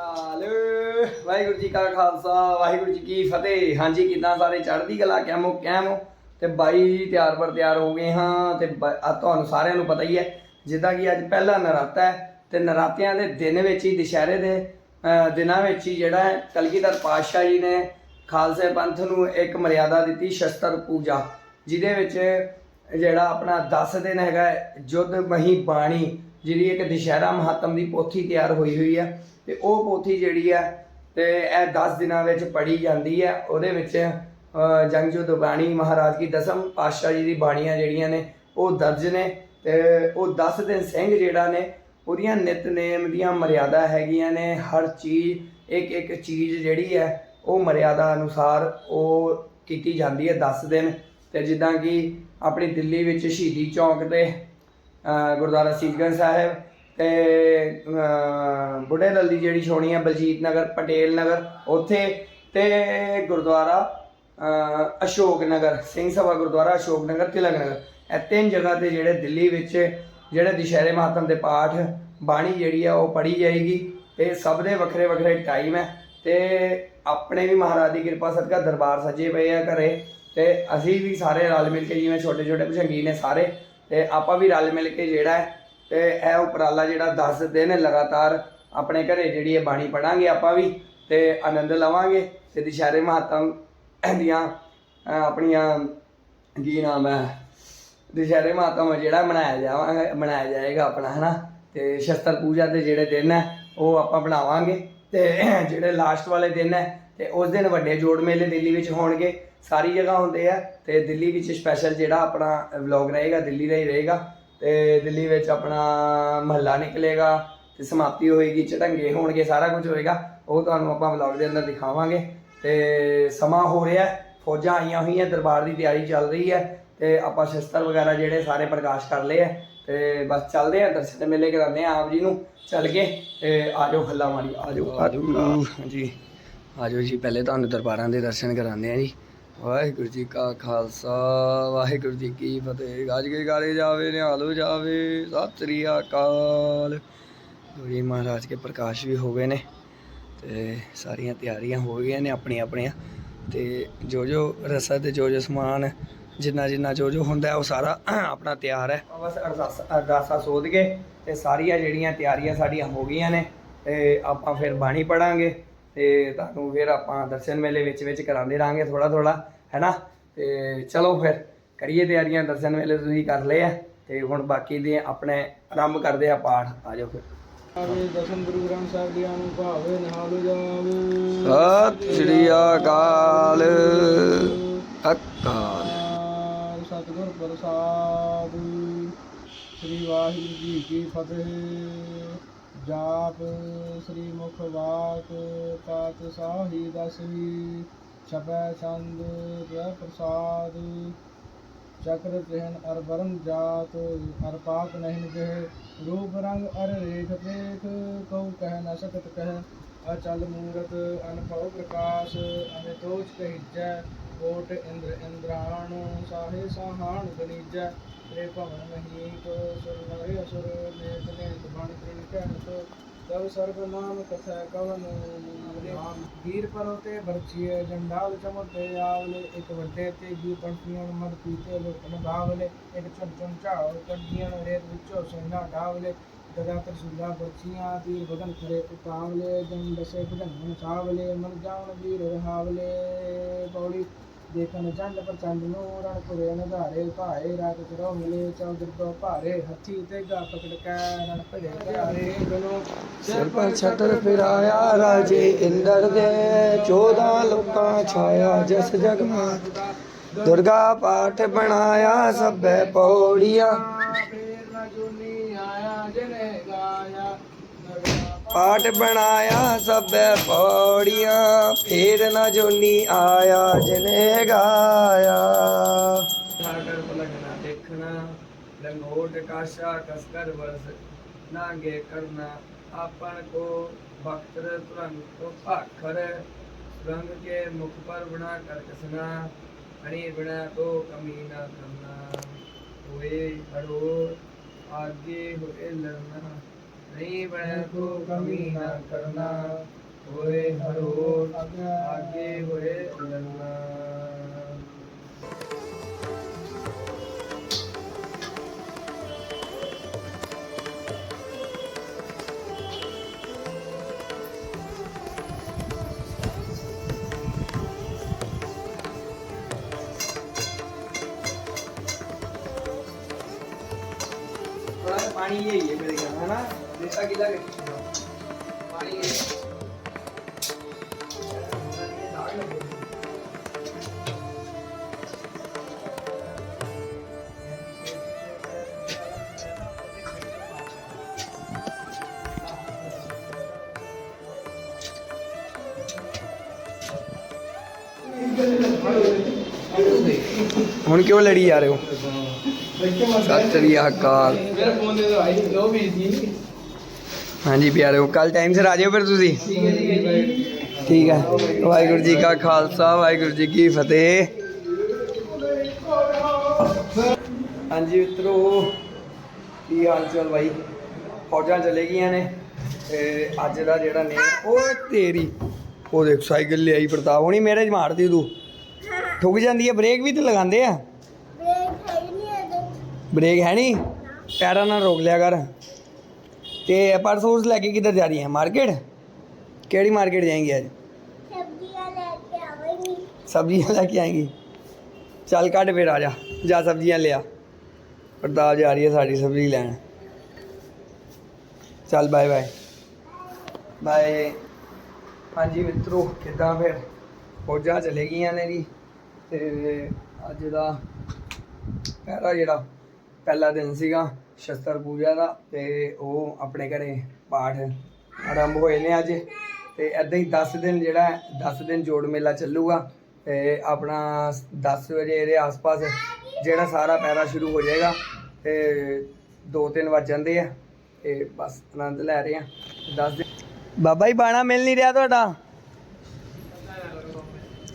ਕਾਲ ਵਾਹਿਗੁਰੂ ਜੀ ਕਾ ਖਾਲਸਾ ਵਾਹਿਗੁਰੂ ਜੀ ਕੀ ਫਤਿਹ। ਹਾਂਜੀ ਕਿਦਾਂ ਸਾਰੇ? ਚੜ੍ਹਦੀ ਕਲਾ ਕਿਆਮੋ ਕਿਆਮੋ ਤੇ ਬਾਈ ਤਿਆਰ ਪਰ ਤਿਆਰ ਹੋ ਗਏ ਹਾਂ ਤੇ ਬ- ਤੁਹਾਨੂੰ ਸਾਰਿਆਂ ਨੂੰ ਪਤਾ ਹੀ ਹੈ ਜਿੱਦਾਂ ਕਿ ਅੱਜ ਪਹਿਲਾ ਨਰਾਤਾ ਹੈ ਤੇ ਨਰਾਤਿਆਂ ਦੇ ਦਿਨ ਵਿੱਚ ਹੀ ਦੁਸ਼ਹਿਰੇ ਦੇ ਦਿਨਾਂ ਵਿੱਚ ਹੀ ਜਿਹੜਾ ਹੈ ਕਲਗੀਧਰ ਪਾਤਸ਼ਾਹ ਜੀ ਨੇ ਖਾਲਸੇ ਪੰਥ ਨੂੰ ਇੱਕ ਮਰਿਆਦਾ ਦਿੱਤੀ ਸ਼ਸਤਰ ਪੂਜਾ ਜਿਹਦੇ ਵਿੱਚ ਜਿਹੜਾ ਆਪਣਾ 10 ਦਿਨ ਹੈਗਾ ਹੈ, ਜੁੱਧ ਮਹੀ ਬਾਣੀ ਜਿਹੜੀ ਇੱਕ ਦੁਸ਼ਹਿਰਾ ਮਹਾਤਮ ਦੀ ਪੋਥੀ ਤਿਆਰ ਹੋਈ ਹੋਈ ਹੈ ਤੇ ਉਹ ਪੋਥੀ ਜਿਹੜੀ ਹੈ ਤੇ ਇਹ 10 ਦਿਨਾਂ ਵਿੱਚ ਪੜ੍ਹੀ ਜਾਂਦੀ ਹੈ ਉਹਦੇ ਵਿੱਚ ਅਹ, ਬਾਣੀ ਮਹਾਰਾਜ ਕੀ ਦਸਮ ਪਾਤਸ਼ਾਹ ਜੀ ਦੀ ਬਾਣੀਆਂ ਜਿਹੜੀਆਂ ਨੇ ਉਹ ਦਰਜ ਨੇ ਤੇ ਉਹ 10 ਦਿਨ ਸਿੰਘ ਜਿਹੜਾ ਨੇ ਉਹਦੀਆਂ ਨਿਤਨੇਮ ਦੀਆਂ ਮਰਿਆਦਾ ਹੈਗੀਆਂ ਨੇ ਹਰ ਚੀਜ਼ ਇੱਕ ਇੱਕ ਚੀਜ਼ ਜਿਹੜੀ ਹੈ ਉਹ ਮਰਿਆਦਾ ਅਨੁਸਾਰ ਉਹ ਕੀਤੀ ਜਾਂਦੀ ਹੈ 10 ਦਿਨ ਤੇ ਜਿੱਦਾਂ ਕਿ ਆਪਣੀ ਦਿੱਲੀ ਵਿੱਚ ਸ਼ਹੀਦੀ ਚੌਂਕ ਤੇ ਗੁਰਦੁਆਰਾ ਸੀਸਗੰਜ ਸਾਹਿਬ ਤੇ ਬੁੱਢੇ ਦਲ ਦੀ ਜਿਹੜੀ ਛੋਣੀ ਹੈ ਬਲਜੀਤ ਨਗਰ, ਪਟੇਲ ਨਗਰ, ਉੱਥੇ ਤੇ ਗੁਰਦੁਆਰਾ ਅਸ਼ੋਕ ਨਗਰ, ਸਿੰਘ ਸਭਾ ਗੁਰਦੁਆਰਾ, ਅਸ਼ੋਕ ਨਗਰ, ਤਿਲਕ ਨਗਰ। ਇਹ ਤਿੰਨ ਜਗ੍ਹਾ ਤੇ ਜਿਹੜੇ ਦਿੱਲੀ ਵਿੱਚ ਜਿਹੜੇ ਦੁਸ਼ਹਿਰੇ ਮਹਾਤਮ ਦੇ ਪਾਠ ਬਾਣੀ ਜਿਹੜੀ ਆ ਉਹ ਪੜ੍ਹੀ ਜਾਏਗੀ ਤੇ ਸਭ ਦੇ ਵੱਖਰੇ ਵੱਖਰੇ ਟਾਈਮ ਹੈ ਤੇ ਆਪਣੇ ਵੀ ਮਹਾਰਾਜ ਦੀ ਕਿਰਪਾ ਸਦਕਾ ਦਰਬਾਰ ਸਜੇ ਪਏ ਆ ਘਰੇ ਤੇ ਅਸੀਂ ਵੀ ਸਾਰੇ ਰਲ ਮਿਲ ਕੇ ਜਿਵੇਂ ਛੋਟੇ ਛੋਟੇ ਭਜੰਗੀ ਨੇ ਸਾਰੇ ਤੇ ਆਪਾਂ ਵੀ ਰਲ ਮਿਲ ਕੇ ਜਿਹੜਾ ਹੈ, ਤੇ ਇਹ ਉਪਰਾਲਾ ਜਿਹੜਾ 10 ਦਿਨ ਲਗਾਤਾਰ ਆਪਣੇ ਘਰੇ ਜਿਹੜੀ ਹੈ ਬਾਣੀ ਪੜਾਂਗੇ ਆਪਾਂ ਵੀ, ਤੇ ਆਨੰਦ ਲਵਾਂਗੇ। ਤੇ ਦੁਸ਼ਹਿਰੇ ਮਹਾਤਮ ਦੀਆਂ ਆਪਣੀਆਂ ਕੀ ਨਾਮ ਹੈ, ਦੁਸ਼ਹਿਰੇ ਮਹਾਤਮ ਜਿਹੜਾ ਮਨਾਇਆ ਜਾਵਾਂਗਾ, ਮਨਾਇਆ ਜਾਏਗਾ ਆਪਣਾ, ਹਨਾ? ਤੇ ਸ਼ਸਤਰ ਪੂਜਾ ਦੇ ਜਿਹੜੇ ਦਿਨ ਹੈ, ਉਹ ਆਪਾਂ ਬਣਾਵਾਂਗੇ। ਤੇ ਜਿਹੜੇ ਲਾਸਟ ਵਾਲੇ ਦਿਨ ਹੈ, ਤੇ ਉਸ ਦਿਨ ਵੱਡੇ ਜੋੜ ਮੇਲੇ ਦਿੱਲੀ ਵਿੱਚ ਹੋਣਗੇ। ਸਾਰੀ ਜਗ੍ਹਾ ਹੁੰਦੇ ਆ ਤੇ ਦਿੱਲੀ ਵਿੱਚ ਸਪੈਸ਼ਲ ਜਿਹੜਾ ਆਪਣਾ ਵਲੌਗ ਰਹੇਗਾ ਦਿੱਲੀ ਦਾ ਹੀ ਰਹੇਗਾ ਤੇ ਦਿੱਲੀ ਵਿੱਚ ਆਪਣਾ ਮਹੱਲਾ ਨਿਕਲੇਗਾ ਤੇ ਸਮਾਪਤੀ ਹੋਏਗੀ ਚਟੰਗੇ ਹੋਣਗੇ ਸਾਰਾ ਕੁਝ ਹੋਏਗਾ ਉਹ ਤੁਹਾਨੂੰ ਆਪਾਂ ਵਲੌਗ ਦੇ ਅੰਦਰ ਦਿਖਾਵਾਂਗੇ ਤੇ ਸਮਾਂ ਹੋ ਰਿਹਾ ਫੌਜਾਂ ਆਈਆਂ ਹੋਈਆਂ ਦਰਬਾਰ ਦੀ ਤਿਆਰੀ ਚੱਲ ਰਹੀ ਹੈ ਤੇ ਆਪਾਂ ਸ਼ਸਤਰ ਵਗੈਰਾ ਜਿਹੜੇ ਸਾਰੇ ਪ੍ਰਕਾਸ਼ ਕਰ ਲਏ ਆ ਤੇ ਬਸ ਚੱਲਦੇ ਆ ਦਰਸ਼ਨ ਮੇਲੇ ਕਰਾਉਂਦੇ ਆ ਆਪ ਜੀ ਨੂੰ ਚੱਲ ਕੇ ਤੇ ਆਜੋ ਹੱਲਾ ਮਾਰੀ ਆਜੋ ਆਜੋ। ਹਾਂਜੀ ਆਜੋ ਜੀ ਪਹਿਲੇ ਤੁਹਾਨੂੰ ਦਰਬਾਰਾਂ ਦੇ ਦਰਸ਼ਨ ਕਰਾਉਂਦੇ ਆ ਜੀ। ਵਾਹਿਗੁਰੂ ਜੀ ਕਾ ਖਾਲਸਾ, ਵਾਹਿਗੁਰੂ ਜੀ ਕੀ ਫਤਿਹ। ਗੱਜ ਕੇ ਗਾਲੇ ਜਾਵੇ, ਨਿਹਾਲੋ ਜਾਵੇ। ਸਤਿ ਸ੍ਰੀ ਅਕਾਲ। ਗੁਰੂ ਮਹਾਰਾਜ ਕੇ ਪ੍ਰਕਾਸ਼ ਵੀ ਹੋ ਗਏ ਨੇ ਤੇ ਸਾਰੀਆਂ ਤਿਆਰੀਆਂ ਹੋ ਗਈਆਂ ਨੇ ਆਪਣੀਆਂ ਆਪਣੀਆਂ ਤੇ ਜੋ ਜੋ ਰਸਾ ਤੇ ਜੋ ਜੋ ਸਮਾਨ ਜਿੰਨਾ ਜਿੰਨਾ ਜੋ ਜੋ ਹੁੰਦਾ ਉਹ ਸਾਰਾ ਆਪਣਾ ਤਿਆਰ ਹੈ। ਬਸ ਅਰਦਾਸ ਅਰਦਾਸਾ ਸੋਧ ਕੇ ਤੇ ਸਾਰੀਆਂ ਜਿਹੜੀਆਂ ਤਿਆਰੀਆਂ ਸਾਡੀਆਂ ਹੋ ਗਈਆਂ ਨੇ ਤੇ ਆਪਾਂ ਫਿਰ ਬਾਣੀ ਪੜਾਂਗੇ। ਤੇ ਤੁਹਾਨੂੰ ਫਿਰ ਆਪਾਂ ਦਰਸ਼ਨ ਮੇਲੇ ਵਿੱਚ ਵਿੱਚ ਕਰਾਉਂਦੇ ਰਾਂਗੇ ਥੋੜਾ ਥੋੜਾ ਹੈਨਾ ਤੇ ਚਲੋ ਫਿਰ ਕਰੀਏ ਤਿਆਰੀਆਂ ਦਰਸ਼ਨ ਮੇਲੇ ਤੁਸੀਂ ਕਰ ਲਏ ਆ ਤੇ ਹੁਣ ਬਾਕੀ ਦੇ ਆਪਣੇ ਆਰੰਭ ਕਰਦੇ ਆ ਪਾਠ ਆ ਜਾਓ ਫਿਰ। ਆਵੇ ਦਸਮ ਗੁਰੂ ਗ੍ਰੰਥ ਸਾਹਿਬ ਜੀ ਨੂੰ ਭਾਵੇ ਨਿਹਾਲ ਜਾਵੇ। ਸਤਿ ਸ੍ਰੀ ਅਕਾਲ। ਅਕਾਲ। ਸਤਿਗੁਰ ਪ੍ਰਸਾਦ। ਸ੍ਰੀ ਵਾਹਿਗੁਰੂ ਜੀ ਕੀ ਫਤਿਹ। ਜਾਪ ਸ੍ਰੀ ਮੁਖ ਵਾਕ ਪਾਤ ਸਾਹੀ ਦਸਵੀ, ਛਪੈ ਛੰਦ ਜੈ ਪ੍ਰਸਾਦ। ਚਕਰ ਚਹਿਨ ਅਰ ਵਰਨ ਜਾਤ, ਅਰ ਪਾਕ ਨਹਿਨ ਜਹ, ਰੂਪ ਰੰਗ ਅਰ ਰੇਖ ਦੇਖ ਕਉ ਕਹਿ ਨ ਸਕਤ ਕਹਿ, ਅਚਲ ਮੂਰਤ ਅਨਭਉ ਪ੍ਰਕਾਸ਼, ਅਨਿਤੋਚ ਕਹਿਜੈ ਕੋਟ ਇੰਦਰ ਇੰਦਰਾਣ ਸਾਹੇ ਸਾਹਾਣ ਗਣੀਜੈ ਰੇ ਭਵਨ ਮਹੀਪ ਸੁਰ ਨਰੇ ਅਸੁਰ ਨੇਤ ਨੇਤ ਬਣ ਤ੍ਰਿਣ ਕਹਿਤ ਤਬ ਸਰਬ ਨਾਮ ਕਥੈ ਕਵਨ ਨਾਮ ਵੀਰ ਪਰੋ ਤੇ ਜੰਡਾਲ ਚਮਤੇ ਆਵਲੇ, ਇੱਕ ਵੱਡੇ ਤੇ ਜੀ ਪੰਛੀਆਂ ਮਰ ਪੀਤੇ ਲੋਕਨ ਬਾਵਲੇ ਇੱਕ ਚੁਣ ਚੁਣ ਕੰਡੀਆਂ ਰੇਤ ਵਿੱਚੋਂ ਸੈਨਾ ਡਾਵਲੇ, ਗਦਾ ਤਰਸੂਲਾ ਬਰਛੀਆਂ ਦੀ ਬਦਨ ਖਰੇ ਉਤਾਵਲੇ ਜਨ ਦਸੇ ਭਜਨ ਸਾਵਲੇ, ਮਨ ਜਾਣ ਵੀਰ ਰਹਾਵਲੇ, ਪੌੜੀ ਦੇਖਨ ਚੰਡ ਪ੍ਰਚੰਡ ਨੂੰ ਰਣ ਪੁਰੇ ਨਧਾਰੇ ਭਾਏ ਰਾਤ ਚਰੋ ਮਿਲੇ ਚੌਦਰ ਤੋਂ ਭਾਰੇ, ਹੱਥੀ ਤੇ ਗਾ ਪਕੜ ਕੈ, ਰਣ ਸਿਰ ਪਰ ਛਤਰ ਫਿਰਾਇਆ ਰਾਜੇ ਇੰਦਰ ਦੇ 14 ਲੋਕਾਂ ਛਾਇਆ ਜਸ ਜਗ ਦੁਰਗਾ ਪਾਠ ਬਣਾਇਆ ਸਭੇ ਪੌੜੀਆਂ। ਪਾਠ ਬਣਾਇਆ ਸਭੇ ਪੌੜੀਆਂ, ਫੇਰ ਨਾ ਜੋਨੀ ਆਇਆ ਜਨੇ ਗਾਇਆ। ਸਾਗਰ ਪਲਗਣਾ ਦੇਖਣਾ, ਲੰਗੋਟ ਕਾਸ਼ਾ ਕਸਕਰ ਵਰਸ, ਨਾਗੇ ਕਰਨਾ ਆਪਨ ਕੋ ਭਗਤਰ ਤੁਰੰਗ ਕੋ ਭਾਖਰ ਰੰਗ ਕੇ ਮੁਖ ਪਰ ਬਣਾ ਕਰ ਕਸਨਾ, ਹਣੀ ਬਣਾ ਕੋ ਕਮੀ ਨਾ ਕਰਨਾ। ਹੋਏ ਹੜੋ ਆਗੇ ਹੋਏ ਲਰਨਾ रीवण को कमी न करना होए हरो आगे पानी ये ये मेरे ख्याल है ना रेता गीला कर पानी ये दाग लगे ਹੁਣ ਕਿਉਂ ਲੜੀ ਜਾ ਰਹੇ ਹੋ ਸਤਿ ਸ੍ਰੀ ਅਕਾਲ ਮੇਰਾ ਫੋਨ ਦੇ ਦੋ ਆਈ ਲੋ ਵੀ ਜੀ ਹਾਂਜੀ ਪਿਆਰਿਓ ਕੱਲ ਟਾਈਮ ਸਿਰ ਆ ਜਾਇਓ ਫਿਰ ਤੁਸੀਂ। ਠੀਕ ਹੈ। ਹੈ ਵਾਹਿਗੁਰੂ ਜੀ ਕਾ ਖਾਲਸਾ ਵਾਹਿਗੁਰੂ ਜੀ ਕੀ ਫਤਿਹ। ਹਾਂਜੀ ਮਿੱਤਰੋ ਕੀ ਹਾਲ ਚਾਲ ਬਾਈ? ਫੌਜਾਂ ਚਲੇ ਗਈਆਂ ਨੇ ਤੇ ਅੱਜ ਦਾ ਜਿਹੜਾ ਨੇ ਓਏ ਤੇਰੀ ਉਹ ਦੇਖ ਸਾਈਕਲ ਲਿਆਈ ਪ੍ਰਤਾਪ ਹੋਣੀ ਮੇਰੇ 'ਚ ਮਾਰਦੀ ਤੂੰ। ਠੁੱਕ ਜਾਂਦੀ ਹੈ ਬ੍ਰੇਕ ਵੀ ਤੇ ਲਗਾਉਂਦੇ ਆ। ਬ੍ਰੇਕ ਹੈ ਨਹੀਂ? ਪੈਰਾਂ ਨਾਲ ਰੋਕ ਲਿਆ ਕਰ। ਤੇ ਉਰਸ ਲੈ ਕੇ ਕਿੱਧਰ ਜਾ ਰਹੀ ਹੈ ਮਾਰਕੀਟ ਕਿਹੜੀ ਮਾਰਕੀਟ ਜਾਏਂਗੀ ਅੱਜ? ਸਬਜ਼ੀਆਂ ਲੈ ਕੇ ਆਏਂਗੀ? ਚੱਲ ਕੱਢ ਫਿਰ ਆ ਜਾ। ਜਾ ਸਬਜ਼ੀਆਂ ਲਿਆ। ਪ੍ਰਤਾਪ ਜਾ ਰਹੀ ਹੈ ਸਾਡੀ ਸਬਜ਼ੀ ਲੈਣ। ਚੱਲ ਬਾਏ ਬਾਏ ਬਾਏ ਹਾਂਜੀ ਮਿੱਤਰੋ ਕਿੱਦਾਂ ਫਿਰ? ਫੌਜਾਂ ਚਲੇ ਗਈਆਂ ਨੇ ਜੀ। ਤੇ ਅੱਜ ਦਾ ਪਹਿਲਾ ਜਿਹੜਾ ਪਹਿਲਾ ਦਿਨ ਸੀਗਾ। ਸ਼ਸਤਰ ਪੂਜਾ ਦਾ ਤੇ ਉਹ ਆਪਣੇ ਘਰੇ ਪਾਠ ਆਰੰਭ ਹੋਏ ਨੇ ਅੱਜ। ਤੇ ਐਦਾਂ ਹੀ 10 ਦਿਨ ਜਿਹੜਾ 10 ਦਿਨ ਜੋੜ ਮੇਲਾ ਚੱਲੂਗਾ ਤੇ ਆਪਣਾ 10 ਵਜੇ ਦੇ ਆਸ-ਪਾਸ ਜਿਹੜਾ ਸਾਰਾ ਪੈਰਾ ਸ਼ੁਰੂ ਹੋ ਜਾਏਗਾ ਤੇ 2-3 ਵੱਜ ਜਾਂਦੇ ਆ ਤੇ ਬਸ ਆਨੰਦ ਲੈ ਰਹੇ ਆ। 10 ਦਿਨ ਬਾਬਾ ਜੀ, ਬਾਣਾ ਮਿਲ ਨਹੀਂ ਰਿਹਾ ਤੁਹਾਡਾ?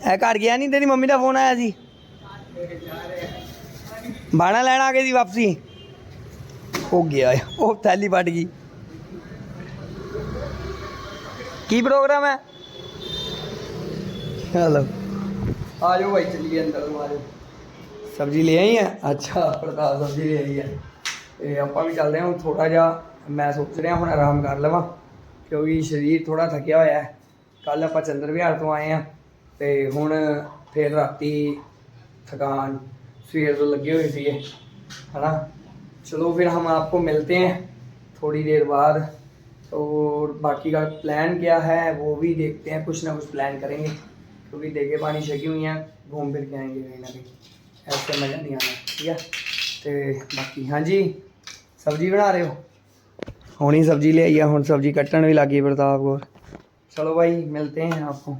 ਇਹ ਘਰ ਗਿਆ ਨਹੀਂ ਤੇਰੀ ਮੰਮੀ ਦਾ ਫੋਨ ਆਇਆ ਸੀ। ਬਾਣਾ ਲੈਣ ਆ ਗਏ ਸੀ ਵਾਪਸੀ। ਹੋ ਗਿਆ ਉਹ ਥੈਲੀ ਵੱਟ ਗਈ। ਕੀ ਪ੍ਰੋਗਰਾਮ ਹੈ? ਚਲੋ ਆ ਜਾਓ ਭਾਈ ਚੱਲੀਏ ਅੰਦਰ ਆ ਜਾਓ ਸਬਜ਼ੀ ਲੈ ਆਈ ਹੈ ਅੱਛਾ ਪ੍ਰਤਾਪ ਸਬਜ਼ੀ ਲੈ ਲਈ ਹੈ ਇਹ ਆਪਾਂ ਵੀ ਚੱਲਦੇ ਹਾਂ ਥੋੜਾ ਜਿਹਾ ਮੈਂ ਸੋਚ ਰਿਹਾ ਹੁਣ ਆਰਾਮ ਕਰ ਲਵਾਂ ਕਿਉਂਕਿ ਸਰੀਰ ਥੋੜਾ ਥੱਕਿਆ ਹੋਇਆ ਹੈ। ਕੱਲ ਆਪਾਂ ਚੰਦਰ ਵਿਹਾਰ ਤੋਂ ਆਏ ਆ ਤੇ ਹੁਣ ਫੇਰ ਰਾਤੀ ਥਕਾਨ ਸਵੇਰ ਤੋਂ ਲੱਗੇ ਹੋਏ ਸੀਗੇ ਹਨਾ? चलो फिर हम आपको मिलते हैं थोड़ी देर बाद। और बाकी का प्लान क्या है वो भी देखते हैं कुछ ना कुछ प्लान करेंगे क्योंकि देखे पानी छकी हुई हैं घूम फिर के आएँगे कहीं ना कहीं। ऐसे मज़ा नहीं आना ठीक है? तो बाकी हाँ जी सब्ज़ी बना रहे हो? हुनी सब्ज़ी ले आई है हुन सब्ज़ी कट्टन भी लगी प्रताप को। चलो भाई मिलते हैं आपको।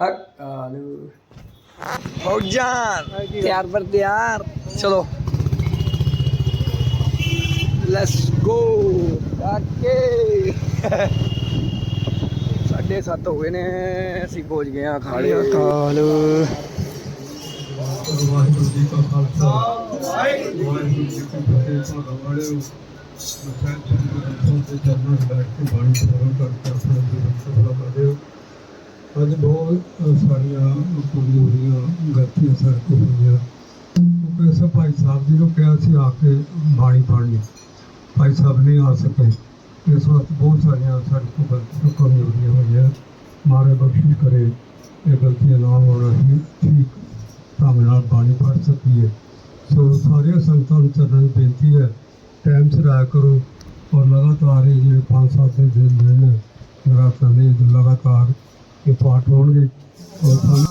हक आलू। फौजान। तैयार पर तैयार। चलो। ਲੈਟਸ ਗੋ ਕਾਕੇ 7:30 ਹੋ ਗਏ ਨੇ। ਅਸੀਂ ਪਹੁੰਚ ਗਏ ਆ ਖਾਲੇ ਕਾਲ ਬਾਣੀ ਅੱਜ ਬਹੁਤ ਸਾਰੀਆਂ ਪੂਰੀ ਹੋ ਰਹੀਆਂ ਗਲਤੀਆਂ ਸਰ ਕੋ ਹੋਈਆਂ। ਕਿਉਂਕਿ ਸਭ ਭਾਈ ਸਾਹਿਬ ਜੀ ਨੂੰ ਕਿਹਾ ਸੀ ਆ ਕੇ ਬਾਣੀ ਪੜ੍ਹਨੀ ਭਾਈ ਸਾਹਿਬ ਨਹੀਂ ਆ ਸਕੇ। ਇਸ ਵਕਤ ਬਹੁਤ ਸਾਰੀਆਂ ਸਾਡੇ ਕੋਲ ਗਲਤੀਆਂ ਕਮਜ਼ੋਰੀਆਂ ਹੋਈਆਂ ਮਾਰੇ ਬਖਸ਼ਿਸ਼ ਕਰੇ। ਇਹ ਗਲਤੀਆਂ ਨਾ ਹੋਣ ਅਸੀਂ ਠੀਕ ਢੰਗ ਨਾਲ ਬਾਣੀ ਪੜ੍ਹ ਸਕੀਏ। ਸੋ ਸਾਰੀਆਂ ਸੰਗਤਾਂ ਨੂੰ ਚਰਨ ਬੇਨਤੀ ਹੈ, ਟਾਈਮ ਸਿਰ ਆਇਆ ਕਰੋ ਔਰ ਲਗਾਤਾਰ ਇਹ ਜਿਹੜੇ ਪੰਜ ਸੱਤ ਦਿਨ ਦਿਨ ਨੇ ਲਗਾਤਾਰ ਇਹ ਲਗਾਤਾਰ ਇਹ ਪਾਠ ਹੋਣਗੇ। ਔਰ ਸਾਨੂੰ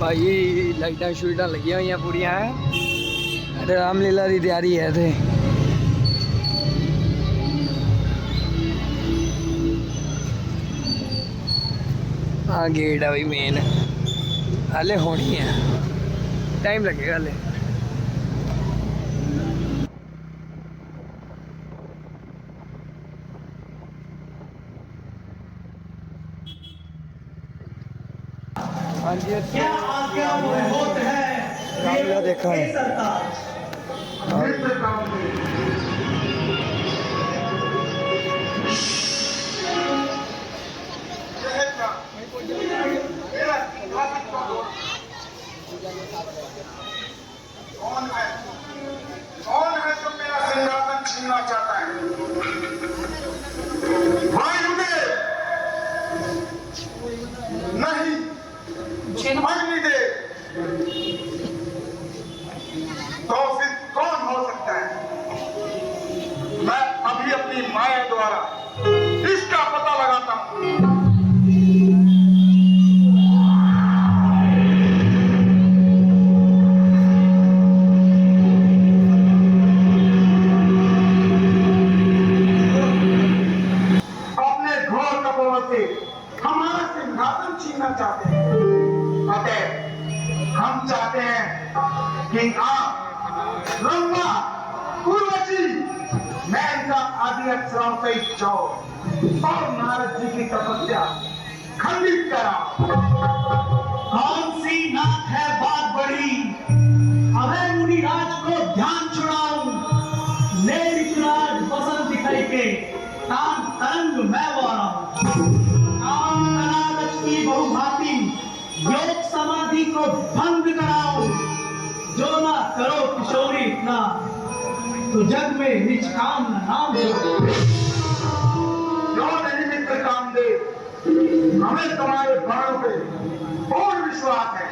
ਭਾਈ, ਲਾਈਟਾਂ ਸ਼ੂਟਾਂ ਲੱਗੀਆਂ ਹੋਈਆਂ ਪੂਰੀਆਂ, ਹੈ? ਰਾਮਲੀਲਾ ਦੀ ਤਿਆਰੀ ਹੈ ਤੇ ਆ ਗੇਟ ਆ ਵੀ ਮੇਨ ਹਾਲੇ ਹੋਣੀ ਹੈ ਟਾਈਮ ਲੱਗੇਗਾ ਹਾਲੇ। ਹਾਂਜੀ ਇੱਥੇ ਰਾਮਲੀਲਾ ਦੇਖਾਂਗੇ कौन को भंग कराऊं जो ना करो किशोरी इतना तो जग में निष्काम नाम लो जो नहीं मित्र कामदेव हमें तुम्हारे बाणों पे पूर्ण विश्वास है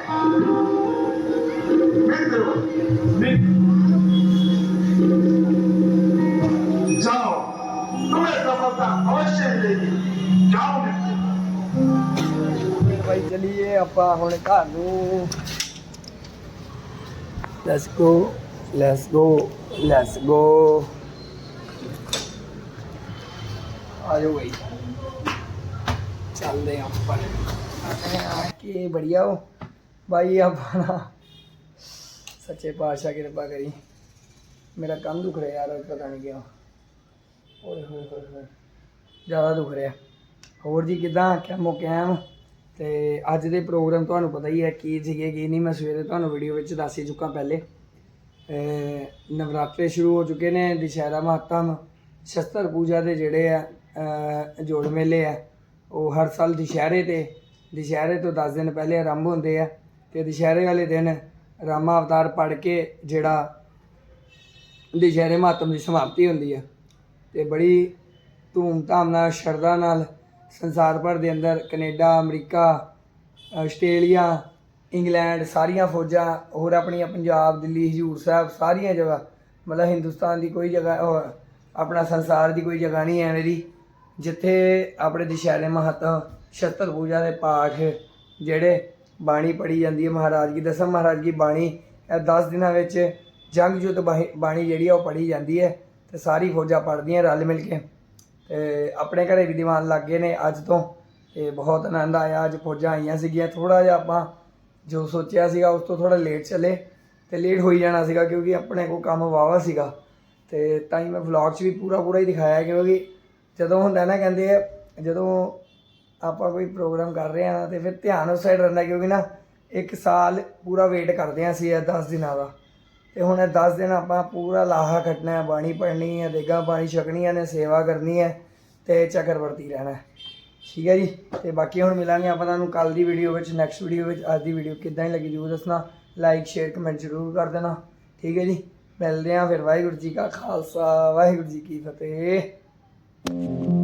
मित्र जाओ तुम्हें सफलता अवश्य मिलेगी जाओ मित्र ਭਾਈ ਚਲੀਏ ਆਪਾਂ ਹੁਣ ਘਰ ਨੂੰ। Let's go let's go let's go ਆ ਜਾਓ ਭਾਈ ਚੱਲਦੇ ਆਪਾਂ। ਕੀ ਬੜੀਆ ਹੋ ਭਾਈ ਆਪਾਂ ਨਾ ਸੱਚੇ ਪਾਤਸ਼ਾਹ ਕਿਰਪਾ ਕਰੀ। ਮੇਰਾ ਕੰਮ ਦੁਖ ਰਿਹਾ ਯਾਰ, ਪਤਾ ਨਹੀਂ ਕਿਉਂ। ਓਏ ਹੋਏ ਹੋਏ ਹੋਏ। ਜ਼ਿਆਦਾ ਦੁਖ ਰਿਹਾ। ਹੋਰ ਜੀ ਕਿਦਾਂ? ਕਿਮੋ ਕੈਮ ਤੇ ਅੱਜ ਦੇ ਪ੍ਰੋਗਰਾਮ ਤੁਹਾਨੂੰ ਪਤਾ ਹੀ ਹੈ ਕੀ ਸੀਗੇ, ਕੀ ਨਹੀਂ? ਮੈਂ ਸਵੇਰੇ ਤੁਹਾਨੂੰ ਵੀਡੀਓ ਵਿੱਚ ਦੱਸ ਹੀ ਚੁੱਕਾ ਪਹਿਲੇ। ਨਵਰਾਤਰੇ ਸ਼ੁਰੂ ਹੋ ਚੁੱਕੇ ਨੇ, ਦੁਸ਼ਹਿਰਾ ਮਹਾਤਮ, ਸ਼ਸਤਰ ਪੂਜਾ ਦੇ ਜਿਹੜੇ ਆ ਜੋੜ ਮੇਲੇ ਆ, ਉਹ ਹਰ ਸਾਲ ਦੁਸ਼ਹਿਰੇ ਤੇ, ਦੁਸ਼ਹਿਰੇ ਤੋਂ 10 ਦਿਨ ਪਹਿਲੇ ਆਰੰਭ ਹੁੰਦੇ ਆ। ਤੇ ਦੁਸ਼ਹਿਰੇ ਵਾਲੇ ਦਿਨ ਰਾਮਾ ਅਵਤਾਰ ਪੜ ਕੇ ਜਿਹੜਾ ਦੁਸ਼ਹਿਰੇ ਮਹਾਤਮ ਦੀ ਸਮਾਪਤੀ ਹੁੰਦੀ ਆ। ਤੇ ਬੜੀ ਧੂਮ-ਧਾਮ ਨਾਲ, ਸ਼ਰਧਾ ਨਾਲ ਸੰਸਾਰ ਭਰ ਦੇ ਅੰਦਰ ਕੈਨੇਡਾ, ਅਮਰੀਕਾ, ਆਸਟ੍ਰੇਲੀਆ, ਇੰਗਲੈਂਡ ਸਾਰੀਆਂ ਫੌਜਾਂ, ਹੋਰ ਆਪਣੀਆਂ ਪੰਜਾਬ, ਦਿੱਲੀ, ਹਜੂਰ ਸਾਹਿਬ ਸਾਰੀਆਂ ਜਗ੍ਹਾ, ਮਤਲਬ ਹਿੰਦੁਸਤਾਨ ਦੀ ਕੋਈ ਜਗ੍ਹਾ ਉਹ ਆਪਣਾ ਸੰਸਾਰ ਦੀ ਕੋਈ ਜਗ੍ਹਾ ਨਹੀਂ ਹੈ ਮੇਰੀ, ਜਿੱਥੇ ਆਪਣੇ ਦੁਸ਼ਹਿਰੇ ਮਹੱਤਵ ਛਤਰ ਪੂਜਾ ਦੇ ਪਾਠ ਜਿਹੜੇ ਬਾਣੀ ਪੜੀ ਜਾਂਦੀ ਹੈ, ਮਹਾਰਾਜ ਕੀ ਦਸਮ ਮਹਾਰਾਜ ਕੀ ਬਾਣੀ, ਇਹ 10 ਦਿਨਾਂ ਵਿੱਚ ਜੰਗ ਯੁੱਧ ਬਾਣੀ ਜਿਹੜੀ ਆ ਉਹ ਪੜੀ ਜਾਂਦੀ ਹੈ ਤੇ ਸਾਰੀ ਫੌਜਾਂ ਪੜ੍ਹਦੀਆਂ ਰਲ ਮਿਲ ਕੇ। ਤੇ ਆਪਣੇ ਘਰੇ ਵੀ ਦੀਵਾਨ ਲੱਗ ਗਏ ਨੇ ਅੱਜ ਤੋਂ। ਤੇ ਬਹੁਤ ਆਨੰਦ ਆਇਆ, ਅੱਜ ਫੌਜਾਂ ਆਈਆਂ ਸੀਗੀਆਂ। ਥੋੜਾ ਜਿਹਾ ਆਪਾਂ ਜੋ ਸੋਚਿਆ ਸੀਗਾ, ਉਸ ਤੋਂ ਥੋੜਾ ਲੇਟ ਚੱਲੇ ਤੇ ਲੇਟ ਹੋਈ ਜਾਣਾ ਸੀਗਾ ਕਿਉਂਕਿ ਆਪਣੇ ਕੋ ਕੰਮ ਵਾਵਾ ਸੀਗਾ। ਤੇ ਤਾਂ ਹੀ ਮੈਂ ਵਲੌਗ 'ਚ ਵੀ ਪੂਰਾ ਪੂਰਾ ਹੀ ਦਿਖਾਇਆ ਕਿਉਂਕਿ ਜਦੋਂ ਹੁੰਦਾ ਨਾ ਕਹਿੰਦੇ ਆ, ਜਦੋਂ ਆਪਾਂ ਕੋਈ ਪ੍ਰੋਗਰਾਮ ਕਰ ਰਹੇ ਆ ਤੇ ਫਿਰ ਧਿਆਨ ਉਸ ਸਾਈਡ ਰਹਿੰਦਾ ਕਿਉਂਕਿ ਨਾ ਇੱਕ ਸਾਲ ਪੂਰਾ ਵੇਟ ਕਰਦੇ ਆ ਅਸੀਂ ਇਹ 10 ਦਿਨਾਂ ਦਾ। ਤੇ ਹੁਣ ਇਹ 10 ਦਿਨ ਆਪਾਂ ਪੂਰਾ ਲਾਹਾ ਕੱਟਣਾ ਹੈ, ਬਾਣੀ ਪੜ੍ਹਨੀ ਹੈ ਦੇਗਾ ਪਾਣੀ ਛਕਣੀਆਂ ਨੇ, ਸੇਵਾ ਕਰਨੀ ਹੈ ਤੇ ਚੱਕਰਵਰਤੀ ਰਹਿਣਾ ਹੈ। ਠੀਕ ਹੈ ਜੀ, ਤੇ ਬਾਕੀ ਹੁਣ ਮਿਲਾਂਗੇ ਆਪਾਂ ਤੁਹਾਨੂੰ ਕੱਲ ਦੀ ਵੀਡੀਓ ਵਿੱਚ ਨੈਕਸਟ ਵੀਡੀਓ ਵਿੱਚ, ਅੱਜ ਦੀ ਵੀਡੀਓ ਕਿੱਦਾਂ ਹੀ ਲੱਗੀ ਜਰੂਰ ਦੱਸਣਾ। ਲਾਈਕ ਸ਼ੇਅਰ ਕਮੈਂਟ ਜ਼ਰੂਰ ਕਰ ਦੇਣਾ। ਠੀਕ ਹੈ ਜੀ, ਮਿਲਦੇ ਹਾਂ ਫਿਰ। ਵਾਹਿਗੁਰੂ ਜੀ ਕਾ ਖਾਲਸਾ, ਵਾਹਿਗੁਰੂ ਜੀ ਕੀ ਫਤਿਹ।